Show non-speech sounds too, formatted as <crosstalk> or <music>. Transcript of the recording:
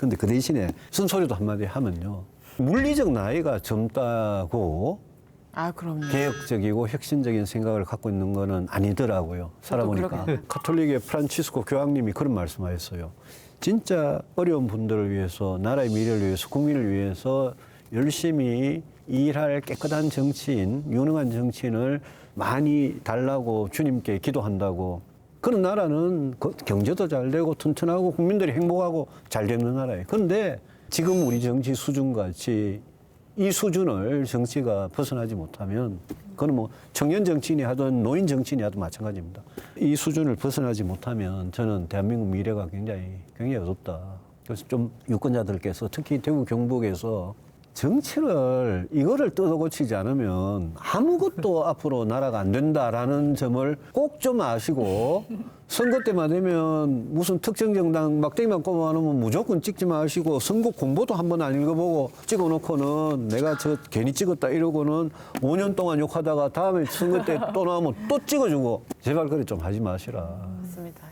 근데 그 대신에 쓴소리도 한마디 하면요. 물리적 나이가 젊다고 아 그럼요. 개혁적이고 혁신적인 생각을 갖고 있는 거는 아니더라고요. 살아보니까. 카톨릭의 프란치스코 교황님이 그런 말씀하셨어요. 진짜 어려운 분들을 위해서 나라의 미래를 위해서 국민을 위해서 열심히 일할 깨끗한 정치인, 유능한 정치인을 많이 달라고 주님께 기도한다고. 그런 나라는 그 경제도 잘 되고 튼튼하고 국민들이 행복하고 잘 되는 나라예요. 그런데 지금 우리 정치 수준 같이 이 수준을 정치가 벗어나지 못하면 그건 뭐 청년 정치인이 하든 노인 정치인이 하든 마찬가지입니다. 이 수준을 벗어나지 못하면 저는 대한민국 미래가 굉장히 굉장히 어둡다. 그래서 좀 유권자들께서 특히 대구 경북에서 정치를 이거를 뜯어고치지 않으면 아무것도 <laughs> 앞으로 나라가 안 된다라는 점을 꼭 좀 아시고 선거 때만 되면 무슨 특정 정당 막대기만 꼽아놓으면 무조건 찍지 마시고 선거 공보도 한 번 안 읽어보고 찍어놓고는 내가 저 괜히 찍었다 이러고는 5년 동안 욕하다가 다음에 선거 때 또 나오면 또 찍어주고 제발 그래 좀 하지 마시라. 맞습니다.